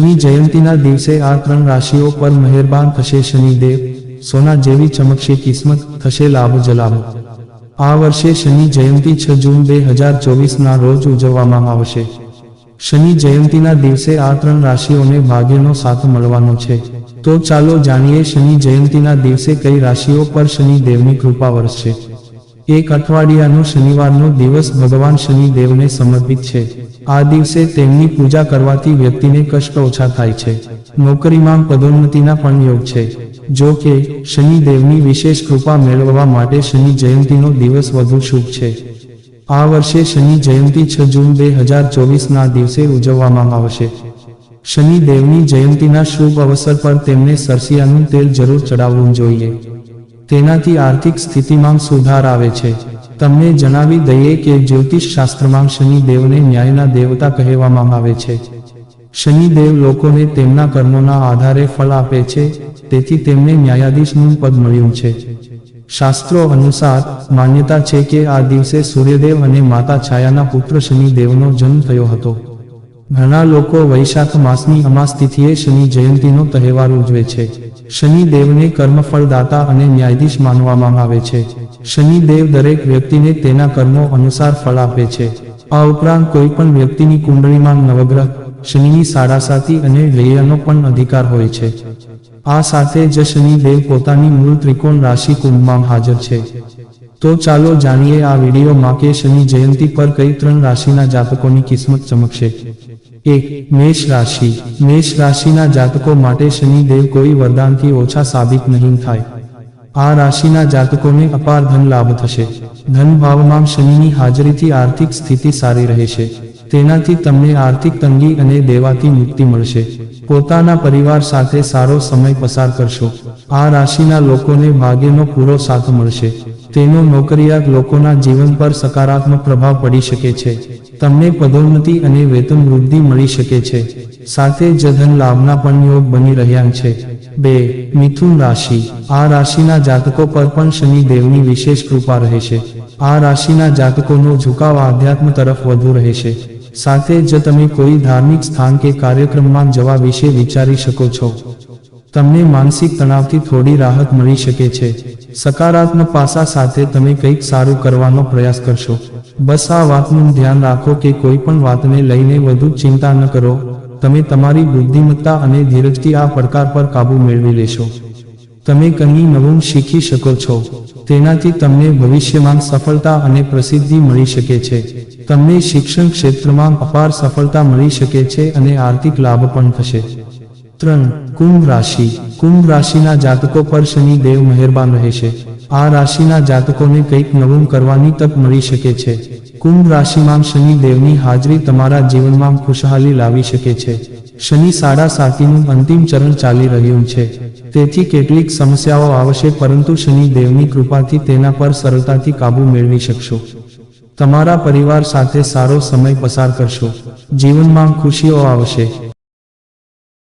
શનિ જયંતીના દિવસે આ ત્રણ રાશિઓ પર મહેરબાન થશે શનિદેવ. સોના જેવી ચમકશે કિસ્મત, થશે લાભ જલાભ. આ વર્ષે શનિ જયંતી છ જૂન બે હજાર ચોવીસના રોજ ઉજવવામાં આવશે. શનિ જયંતીના દિવસે આ ત્રણ રાશિઓને ભાગ્યનો સાથ મળવાનો છે. તો ચાલો જાણીએ શનિ જયંતીના દિવસે કઈ રાશિઓ પર શનિ દેવની કૃપા વરસશે. એક અઠવાડિયાનો શનિવારનો દિવસ ભગવાન શનિદેવને સમર્પિત છે. આ દિવસે તેમની પૂજા કરવાથી વ્યક્તિને કષ્ટ ઓછા થાય છે. નોકરીમાં પદોન્નતિના પણ યોગ છે. જો કે, શનિદેવની વિશેષ કૃપા મેળવવા માટે શનિ જયંતીનો દિવસ વધુ શુભ છે. આ વર્ષે શનિ જયંતી છ જૂન બે હજાર ચોવીસના દિવસે ઉજવવામાં આવશે. શનિદેવની જયંતીના શુભ અવસર પર તેમને સરસિયાનું તેલ જરૂર ચડાવવું જોઈએ. તેનાથી આર્થિક સ્થિતિમાં સુધાર આવે છે. તમને જણાવી દઈએ કે જ્યોતિષ શાસ્ત્રમાં શનિદેવને ન્યાયના દેવતા કહેવામાં આવે છે. શનિદેવ લોકોને તેમના કર્મોના આધારે ફળ આપે છે, તેથી તેમને ન્યાયાધીશનું પદ મળ્યું છે. શાસ્ત્રો અનુસાર, માન્યતા છે કે આ દિવસે સૂર્યદેવ અને માતા છાયાના પુત્ર શનિદેવનો જન્મ થયો હતો. ઘણા લોકો વૈશાખ માસની અમાસ તિથિએ શનિ જયંતીનો તહેવાર ઉજવે છે. શનિદેવને કર્મફળદાતા અને ન્યાયાધીશ માનવામાં આવે છે. શનિદેવ દરેક વ્યક્તિને તેના કર્મો અનુસાર ફળ આપે છે. આ ઉપરાંત કોઈ પણ વ્યક્તિની કુંડળીમાં નવગ્રહ, શનિની સાડાસાતી અને વ્યયનો પણ અધિકાર હોય છે. આ સાથે જ શનિદેવ પોતાની મૂળ ત્રિકોણ રાશિ કુંભમાં હાજર છે. તો ચાલો જાણીએ આ વિડીયોમાં કે શનિ જયંતી પર કઈ ત્રણ રાશિના જાતકોની કિસ્મત ચમકશે. એક મેષ રાશિ. મેષ રાશિના જાતકો માટે શનિદેવ કોઈ વરદાનથી ઓછા સાબિત નહીં થાય. આ રાશિના જાતકોને અપાર ધન લાભ થશે. ધન ભાવમાં શનિની હાજરીથી આર્થિક સ્થિતિ સારી રહેશે. તેનાથી તમને આર્થિક તંગી અને દેવાથી મુક્તિ મળશે. પોતાના પરિવાર સાથે સારો સમય પસાર કરશો. આ રાશિના લોકોને ભાગ્યનો પૂરો સાથ મળશે. તેનો નોકરિયાત લોકોના જીવન પર સકારાત્મક પ્રભાવ પડી શકે છે. તમને પદોન્નતિ અને વેતન વૃદ્ધિ મળી શકે છે. સાથે જ લાભના પણ યોગ બની રહ્યા છે. બે, મિથુન રાશિ. આ રાશિના જાતકો પર પણ શનિ દેવની વિશેષ કૃપા રહેશે આ રાશિના જાતકોનો ઝુકાવ આધ્યાત્મ તરફ વધુ રહેશે સાથે જ તમે કોઈ ધાર્મિક સ્થાન કે કાર્યક્રમમાં જવા વિશે વિચારી શકો છો. તમને માનસિક તણાવથી થોડી રાહત મળી શકે છે. સકારાત્મક પાસા સાથે તમે કંઈક સારું કરવાનો પ્રયાસ કરશો. બસ આ વાતનું ધ્યાન રાખો કે કોઈ પણ વાતને લઈને વધુ ચિંતા ન કરો. તમે તમારી બુદ્ધિમત્તા અને ધીરજથી આ પડકાર પર કાબૂ મેળવી લેશો. તમે કંઈ નવું શીખી શકો છો. તેનાથી તમને ભવિષ્યમાં સફળતા અને પ્રસિદ્ધિ મળી શકે છે. તમને શિક્ષણ ક્ષેત્રમાં અપાર સફળતા મળી શકે છે અને આર્થિક લાભ પણ થશે. ત્રણ કુંભ રાશિ. કુંભ રાશિના જાતકો પર શનિ દેવ મહેરબાન રહેશે આ રાશિના જાતકોને કંઈક નવું કરવાની તક મળી શકે છે. કુંભ રાશિમાં શનિ દેવની હાજરી તમારા જીવનમાં ખુશહાલી લાવી શકે છે. શનિ સાડા સાતીનું અંતિમ ચરણ ચાલી રહ્યું છે. તેથી કેટલીક સમસ્યાઓ આવશે, પરંતુ શનિ દેવની કૃપાથી તેના પર સરળતાથી કાબૂ મેળવી શકશો. તમારા પરિવાર સાથે સારો સમય પસાર કરશો. જીવનમાં ખુશીઓ આવશે.